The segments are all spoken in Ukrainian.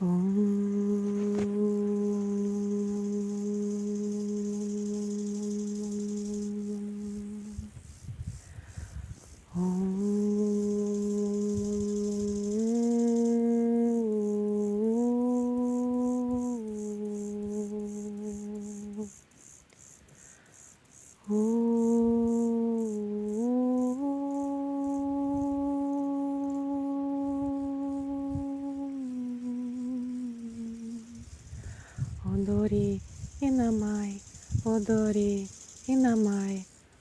Одорі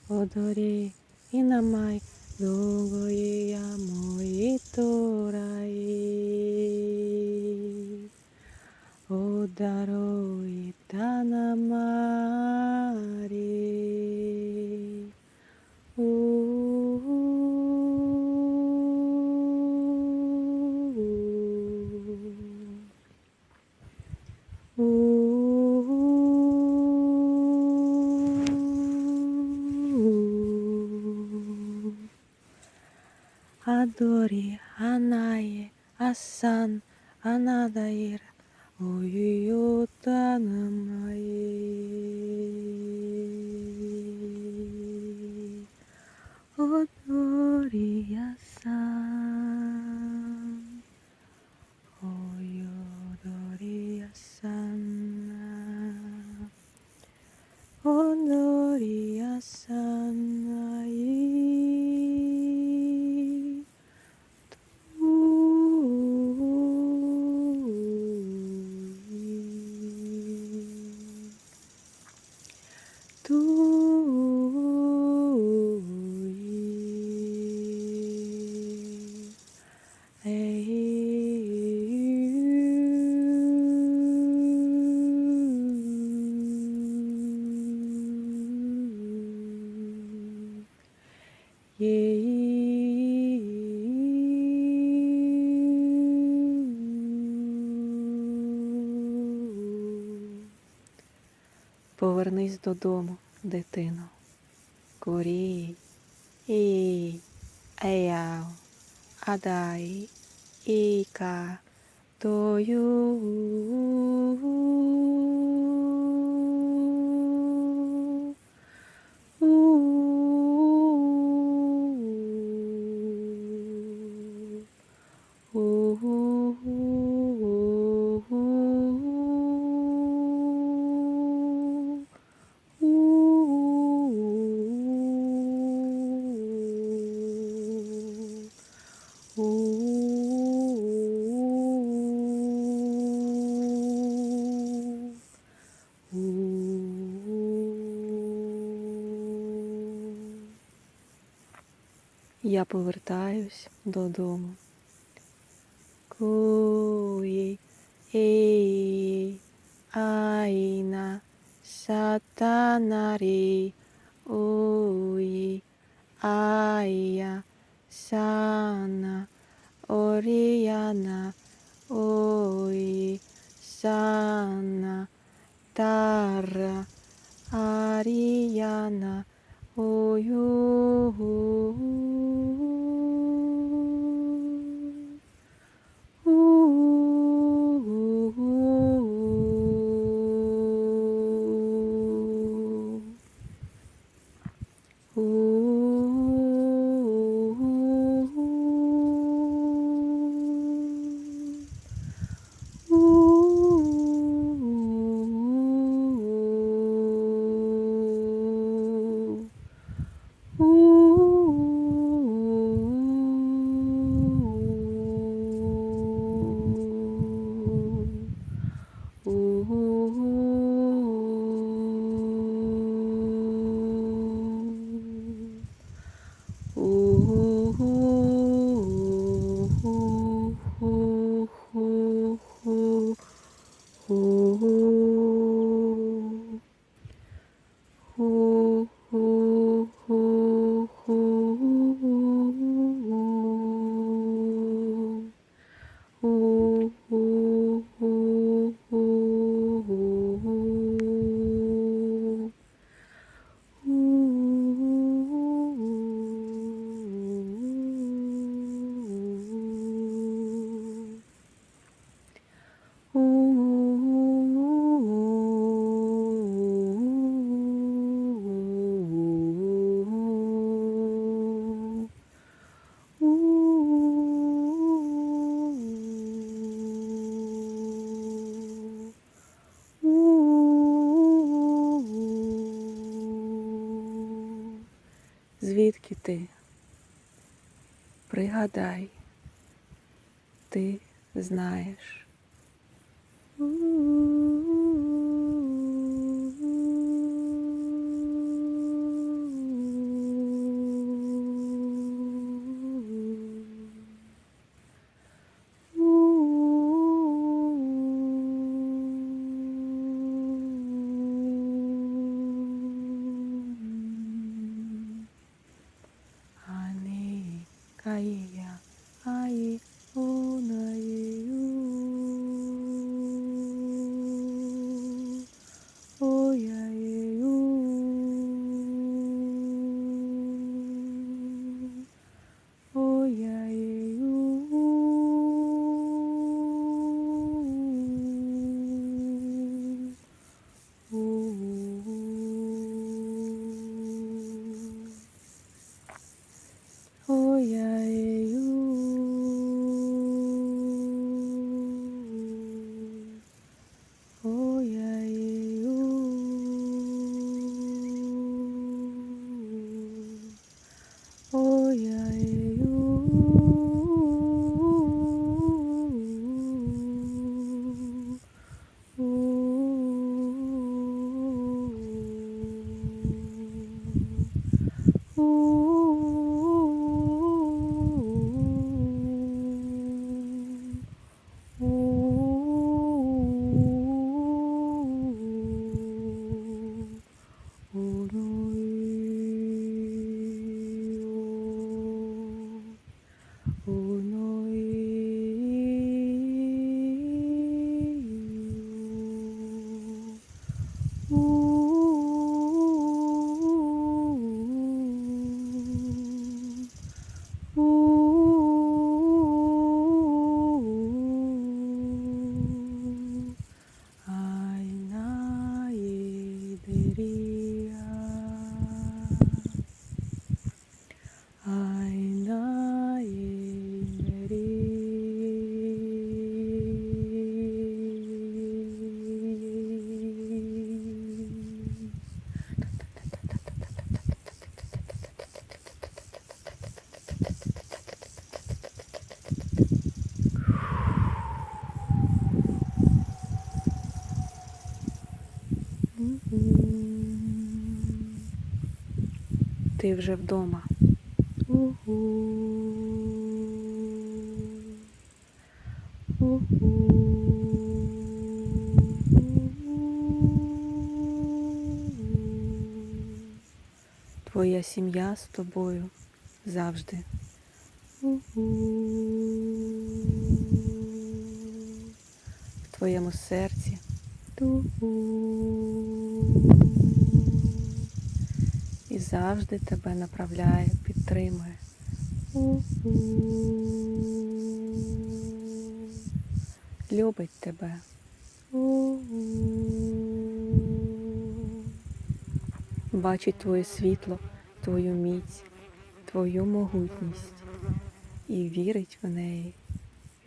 одорі і намай, довгої я мої тураї. Одарої та намарі. Адорі, Анає, Асан, Анадаїр, Уютанамаї. Одорі, Асан, Ой, одорі, Асан. Повернись додому, дитино. Курій, і, еяв, адай, іка, тою. Я повертаюсь додому. Куї, і, айна, сатанарі, уї, айя, сана, оріяна, ої, сана, тара, аріяна, Oh, you. Ти? Пригадай, ти знаєш. Ooh. Ти вже вдома. Уху. Уху. Твоя сім'я з тобою завжди. В твоєму серці. Ту-ху. І завжди тебе направляє, підтримує. Любить тебе. Бачить твоє світло, твою міць, твою могутність і вірить в неї,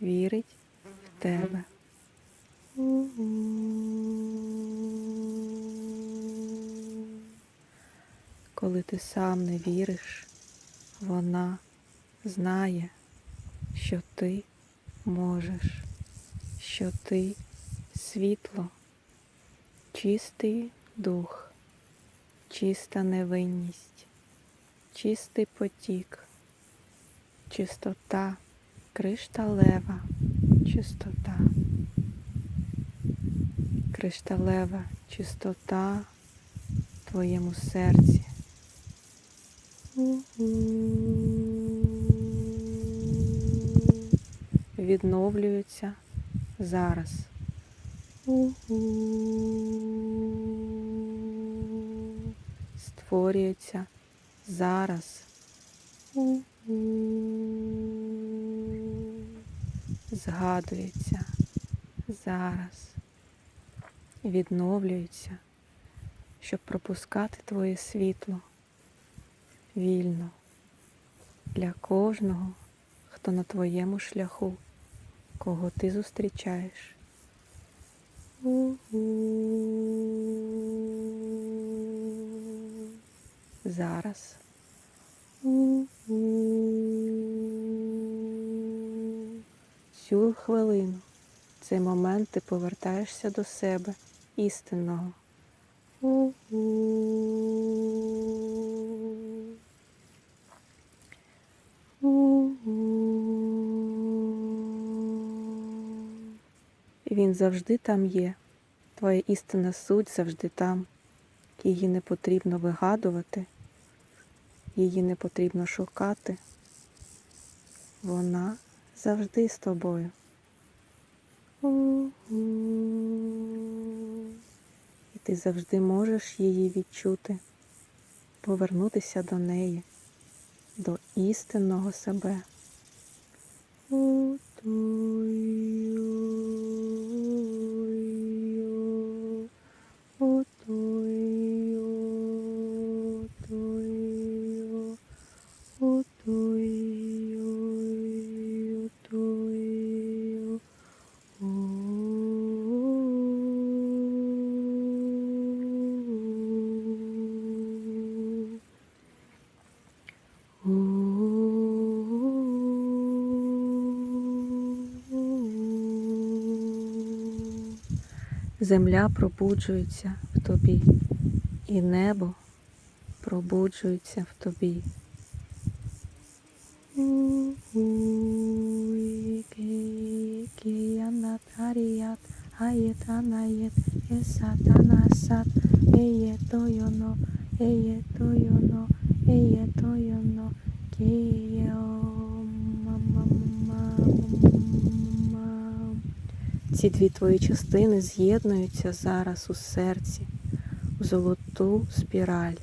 вірить в тебе. Коли ти сам не віриш, вона знає, що ти можеш, що ти світло, чистий дух, чиста невинність, чистий потік, чистота, кришталева чистота, кришталева чистота в твоєму серці. Відновлюються зараз. Створюється зараз. Згадується зараз. Відновлюється, щоб пропускати твоє світло вільно для кожного, хто на твоєму шляху, кого ти зустрічаєш. У-у. Зараз Цю хвилину, цей момент ти повертаєшся до себе істинного. І Він завжди там є. Твоя істинна суть завжди там. Її не потрібно вигадувати, її не потрібно шукати. Вона завжди з тобою. І ти завжди можеш її відчути, повернутися до неї, до істинного себе. Земля пробуджується в тобі, і небо пробуджується в тобі. Аєтанаєт, есатанасат, еє тойоно, еє тойоно, еє тойоно, кієо, Ці дві твої частини з'єднуються зараз у серці, у золоту спіраль.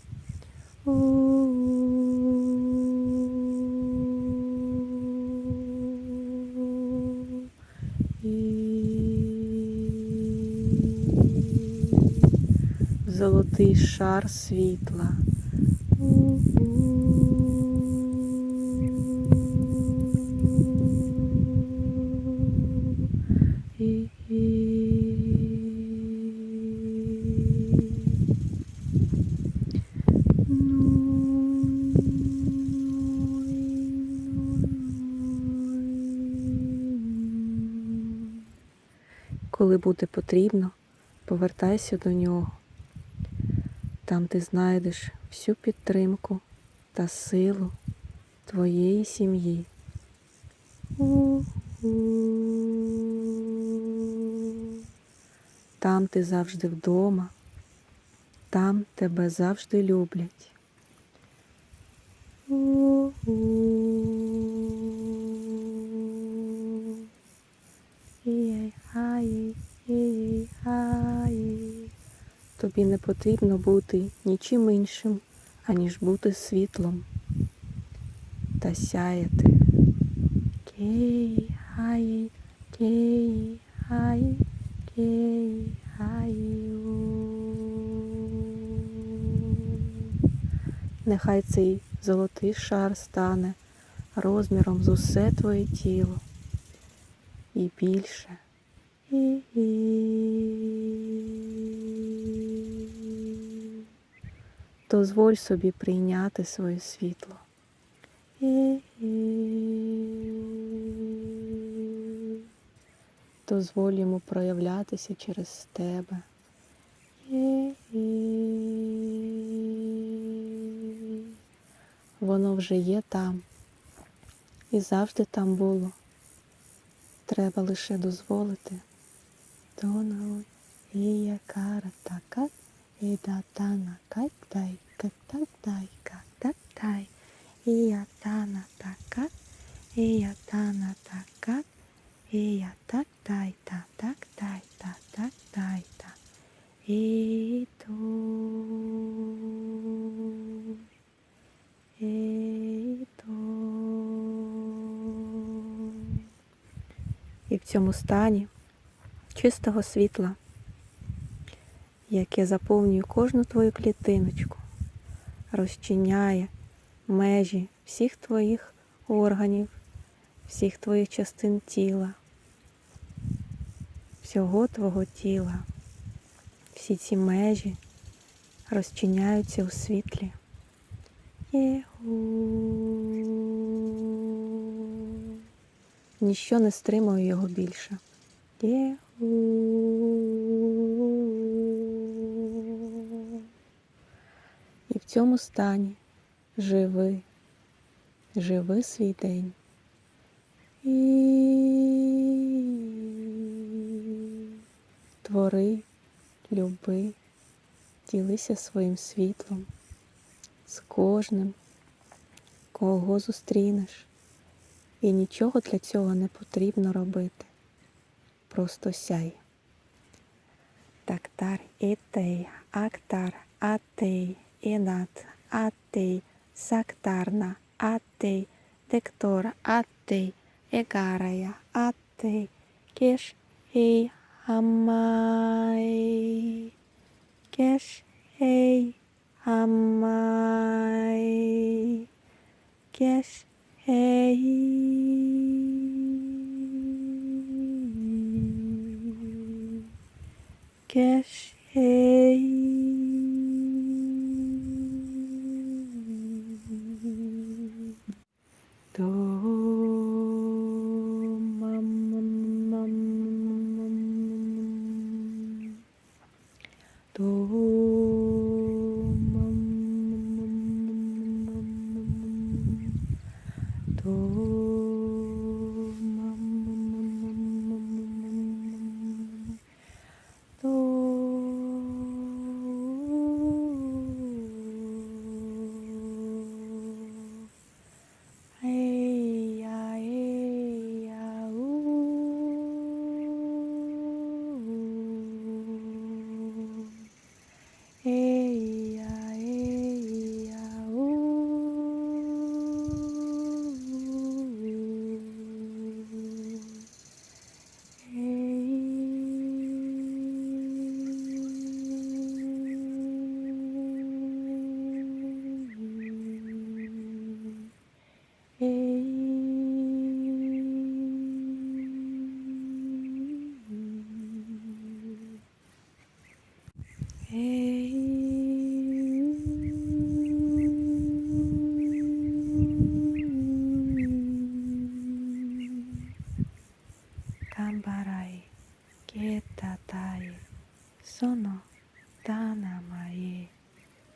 Золотий шар світла. Буде потрібно, повертайся до нього. Там ти знайдеш всю підтримку та силу твоєї сім'ї. Там ти завжди вдома, там тебе завжди люблять. Тобі не потрібно бути нічим іншим, аніж бути світлом та сяяти. Кей, хай, кей, хай, кей, хай. Нехай цей золотий шар стане розміром з усе твоє тіло і більше. Дозволь собі прийняти своє світло. Дозволь йому проявлятися через тебе. Воно вже є там і завжди там було. Треба лише дозволити. Донау і кара така, і датана кайтай, кактактай, кактактай, і ятана така, і ятана така, і ятактай, та тактай, та тактай, та. І то, і то. І в цьому стані чистого світла, яке заповнює кожну твою клітиночку, розчиняє межі всіх твоїх органів, всіх твоїх частин тіла, всього твого тіла. Всі ці межі розчиняються у світлі. Ніщо не стримує його більше. Єгу. І в цьому стані живи, живи свій день. І твори, люби, ділися своїм світлом з кожним, кого зустрінеш. І нічого для цього не потрібно робити. Просто сяй. Тактар ітей, актар, атей, інат, атей, сактарна, атей, тектор, атей, егарая, атей, кеш, ей, амай, кеш, ей, амай, кеш, ей, кеш, ей.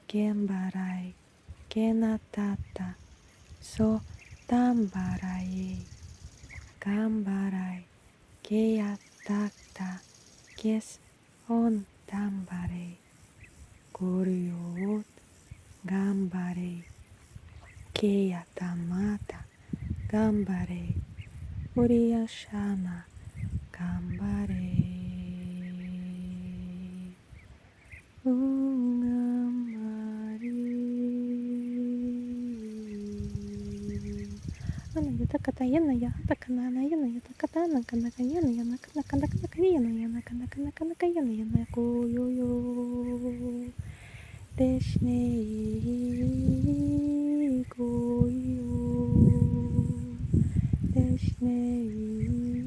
genbarai, genatata, so tambarai, gambarai, geyatata, kes on tambare, goriot, gambare, geyatamata, gambare, uriashana, gambare. Ooh, no. たかたやなやたかななやなやたかたなかなかやなやなかなかなかなかやなやなかなかなかなかやなやなこうよよですねこうよですね